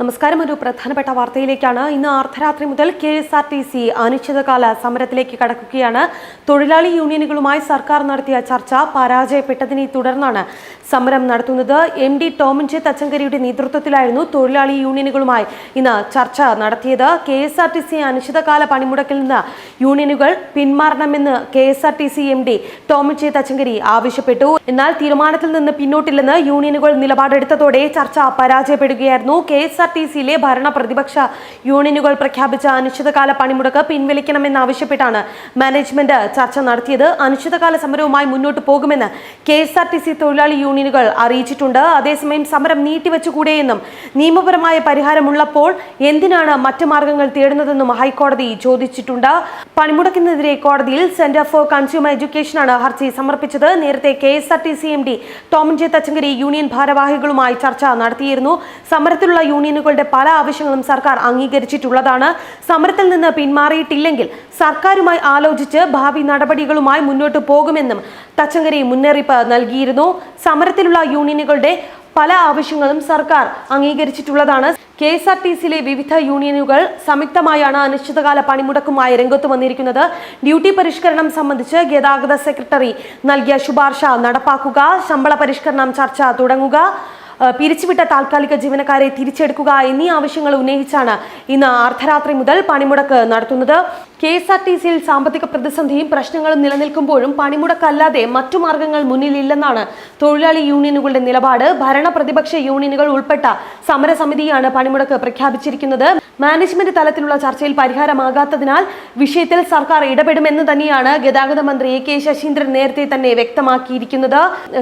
നമസ്കാരം. ഒരു പ്രധാനപ്പെട്ട വാർത്തയിലേക്കാണ്. ഇന്ന് അർദ്ധരാത്രി മുതൽ K S R T C അനിശ്ചിതകാല സമരത്തിലേക്ക് കടക്കുകയാണ്. തൊഴിലാളി യൂണിയനുകളുമായി സർക്കാർ നടത്തിയ ചർച്ച പരാജയപ്പെട്ടതിനെ തുടർന്നാണ് സമരം നടത്തുന്നത്. എം ഡി ടോമിൻജെ തച്ചങ്കരിയുടെ നേതൃത്വത്തിലായിരുന്നു തൊഴിലാളി യൂണിയനുകളുമായി ഇന്ന് ചർച്ച നടത്തിയത്. K S R T C അനിശ്ചിതകാല പണിമുടക്കിൽ നിന്ന് യൂണിയനുകൾ പിന്മാറണമെന്ന് K S R T C M D Tomin J Thachankary ആവശ്യപ്പെട്ടു. എന്നാൽ തീരുമാനത്തിൽ നിന്ന് പിന്നോട്ടില്ലെന്ന് യൂണിയനുകൾ നിലപാടെടുത്തതോടെ ചർച്ച പരാജയപ്പെടുകയായിരുന്നു. കെ എസ് ആർ ടി സിയിലെ ഭരണ പ്രതിപക്ഷ യൂണിയനുകൾ പ്രഖ്യാപിച്ച അനിശ്ചിതകാല പണിമുടക്ക് പിൻവലിക്കണമെന്നാവശ്യപ്പെട്ടാണ് മാനേജ്മെന്റ് ചർച്ച നടത്തിയത്. അനിശ്ചിതകാല സമരവുമായി മുന്നോട്ട് പോകുമെന്ന് K S R T C തൊഴിലാളി യൂണിയനുകൾ അറിയിച്ചിട്ടുണ്ട്. അതേസമയം സമരം നീട്ടിവെച്ചുകൂടെയെന്നും നിയമപരമായ പരിഹാരമുള്ളപ്പോൾ എന്തിനാണ് മറ്റ് മാർഗങ്ങൾ തേടുന്നതെന്നും ഹൈക്കോടതി ചോദിച്ചിട്ടുണ്ട്. പണിമുടക്കിനെതിരെ കോടതിയിൽ സെന്റർ ഫോർ കൺസ്യൂമർ എഡ്യൂക്കേഷനാണ് ഹർജി സമർപ്പിച്ചത്. നേരത്തെ K S R T C M D Tomin J Thachankari union ഭാരവാഹികളുമായി ചർച്ച നടത്തിയിരുന്നു. സമരത്തിലുള്ള യൂണിയനുകളുടെ പല ആവശ്യങ്ങളും സർക്കാർ അംഗീകരിച്ചിട്ടുള്ളതാണ്. സമരത്തിൽ നിന്ന് പിന്മാറിയിട്ടില്ലെങ്കിൽ സർക്കാരുമായി ആലോചിച്ച് ഭാവി നടപടികളുമായി മുന്നോട്ട് പോകുമെന്നും തച്ചങ്കരി മുന്നറിയിപ്പ് നൽകിയിരുന്നു. സമരത്തിലുള്ള യൂണിയനുകളുടെ പല ആവശ്യങ്ങളും സർക്കാർ അംഗീകരിച്ചിട്ടുള്ളതാണ്. കെ എസ് ആർ ടി സിയിലെ വിവിധ യൂണിയനുകൾ സംയുക്തമായാണ് അനിശ്ചിതകാല പണിമുടക്കുമായി രംഗത്ത് വന്നിരിക്കുന്നത്. ഡ്യൂട്ടി പരിഷ്കരണം സംബന്ധിച്ച് ഗതാഗത സെക്രട്ടറി നൽകിയ ശുപാർശ നടപ്പാക്കുക ശമ്പള പരിഷ്കരണം ചർച്ച തുടങ്ങുക പിരിച്ചുവിട്ട താൽക്കാലിക ജീവനക്കാരെ തിരിച്ചെടുക്കുക എന്നീ ആവശ്യങ്ങൾ ഉന്നയിച്ചാണ് ഇന്ന് അർദ്ധരാത്രി മുതൽ പണിമുടക്ക് നടത്തുന്നത്. കെ എസ് ആർ ടി സിയിൽ സാമ്പത്തിക പ്രതിസന്ധിയും പ്രശ്നങ്ങളും നിലനിൽക്കുമ്പോഴും പണിമുടക്കല്ലാതെ മറ്റു മാർഗങ്ങൾ മുന്നിലില്ലെന്നാണ് തൊഴിലാളി യൂണിയനുകളുടെ നിലപാട്. ഭരണ പ്രതിപക്ഷ യൂണിയനുകൾ ഉൾപ്പെട്ട സമരസമിതിയാണ് പണിമുടക്ക് പ്രഖ്യാപിച്ചിരിക്കുന്നത്. മാനേജ്മെന്റ് തലത്തിലുള്ള ചർച്ചയിൽ പരിഹാരമാകാത്തതിനാൽ വിഷയത്തിൽ സർക്കാർ ഇടപെടുമെന്ന് തന്നെയാണ് ഗതാഗത മന്ത്രി എ കെ ശശീന്ദ്രൻ നേരത്തെ തന്നെ വ്യക്തമാക്കിയിരിക്കുന്നത്.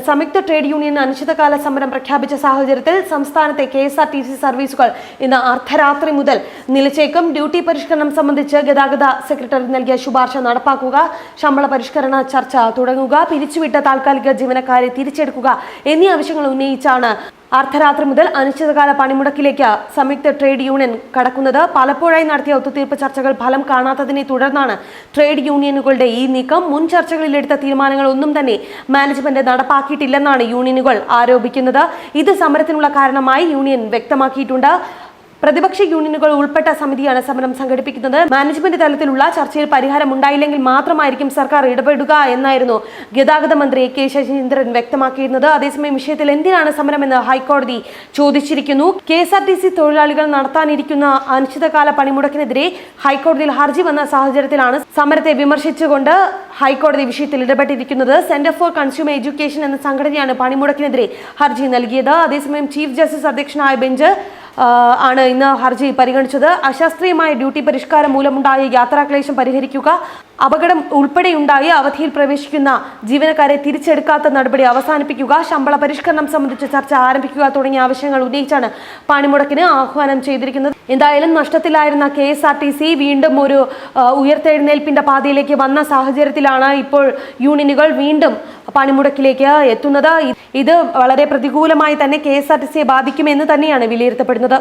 സംയുക്ത ട്രേഡ് യൂണിയൻ അനിശ്ചിതകാല സമരം പ്രഖ്യാപിച്ച സാഹചര്യത്തിൽ സംസ്ഥാനത്തെ K S R T C സർവീസുകൾ ഇന്ന് അർദ്ധരാത്രി മുതൽ നിലച്ചേക്കും. ഡ്യൂട്ടി പരിഷ്കരണം സംബന്ധിച്ച് ഗതാഗത സെക്രട്ടറി നൽകിയ ശുപാർശ നടപ്പാക്കുക ശമ്പള പരിഷ്കരണ ചർച്ച തുടങ്ങുക പിരിച്ചുവിട്ട താൽക്കാലിക ജീവനക്കാരെ തിരിച്ചെടുക്കുക എന്നീ ആവശ്യങ്ങൾ ഉന്നയിച്ചാണ് അർദ്ധരാത്രി മുതൽ അനിശ്ചിതകാല പണിമുടക്കിലേക്ക് സംയുക്ത ട്രേഡ് യൂണിയൻ കടക്കുന്നത്. പലപ്പോഴായി നടത്തിയ ഒത്തുതീർപ്പ് ചർച്ചകൾ ഫലം കാണാത്തതിനെ തുടർന്നാണ് ട്രേഡ് യൂണിയനുകളുടെ ഈ നീക്കം. മുൻ ചർച്ചകളിൽ എടുത്ത തീരുമാനങ്ങൾ ഒന്നും തന്നെ മാനേജ്മെന്റ് നടപ്പാക്കിയിട്ടില്ലെന്നാണ് യൂണിയനുകൾ ആരോപിക്കുന്നത്. ഇത് സമരത്തിനുള്ള കാരണമായി യൂണിയൻ വ്യക്തമാക്കിയിട്ടുണ്ട്. പ്രതിപക്ഷ യൂണിയനുകൾ ഉൾപ്പെട്ട സമിതിയാണ് സമരം സംഘടിപ്പിക്കുന്നത്. മാനേജ്മെന്റ് തലത്തിലുള്ള ചർച്ചയിൽ പരിഹാരം ഉണ്ടായില്ലെങ്കിൽ മാത്രമായിരിക്കും സർക്കാർ ഇടപെടുക എന്നായിരുന്നു ഗതാഗത മന്ത്രി കെ ശശീന്ദ്രൻ വ്യക്തമാക്കിയിരുന്നത്. അതേസമയം വിഷയത്തിൽ എന്തിനാണ് സമരമെന്ന് ഹൈക്കോടതി ചോദിച്ചിരിക്കുന്നു. K S R T C തൊഴിലാളികൾ നടത്താനിരിക്കുന്ന അനിശ്ചിതകാല പണിമുടക്കിനെതിരെ ഹൈക്കോടതിയിൽ ഹർജി വന്ന സാഹചര്യത്തിലാണ് സമരത്തെ വിമർശിച്ചുകൊണ്ട് ഹൈക്കോടതി വിഷയത്തിൽ ഇടപെട്ടിരിക്കുന്നത്. സെന്റർ ഫോർ കൺസ്യൂമർ എഡ്യൂക്കേഷൻ എന്ന സംഘടനയാണ് പണിമുടക്കിനെതിരെ ഹർജി നൽകിയത്. അതേസമയം ചീഫ് ജസ്റ്റിസ് അധ്യക്ഷനായ ബെഞ്ച് ആണ് ഇന്ന് ഹർജി പരിഗണിച്ചത്. അശാസ്ത്രീയമായ ഡ്യൂട്ടി പരിഷ്കാരം മൂലമുണ്ടായ യാത്രാക്ലേശം പരിഹരിക്കുക. അപകടം ഉൾപ്പെടെയുണ്ടായി. അവധിയിൽ പ്രവേശിക്കുന്ന ജീവനക്കാരെ തിരിച്ചെടുക്കാത്ത നടപടി അവസാനിപ്പിക്കുക ശമ്പള പരിഷ്കരണം സംബന്ധിച്ച് ചർച്ച ആരംഭിക്കുക തുടങ്ങിയ ആവശ്യങ്ങൾ ഉന്നയിച്ചാണ് പണിമുടക്കിന് ആഹ്വാനം ചെയ്തിരിക്കുന്നത്. എന്തായാലും നഷ്ടത്തിലായിരുന്ന K S R T C വീണ്ടും ഒരു ഉയർത്തെഴുന്നേൽപ്പിന്റെ പാതയിലേക്ക് വന്ന സാഹചര്യത്തിലാണ് ഇപ്പോൾ യൂണിയനുകൾ വീണ്ടും പണിമുടക്കിലേക്ക് എത്തുന്നത്. ഇത് വളരെ പ്രതികൂലമായി തന്നെ കെ എസ് ആർ ടി സിയെ ബാധിക്കുമെന്ന് തന്നെയാണ് വിലയിരുത്തപ്പെടുന്നത്.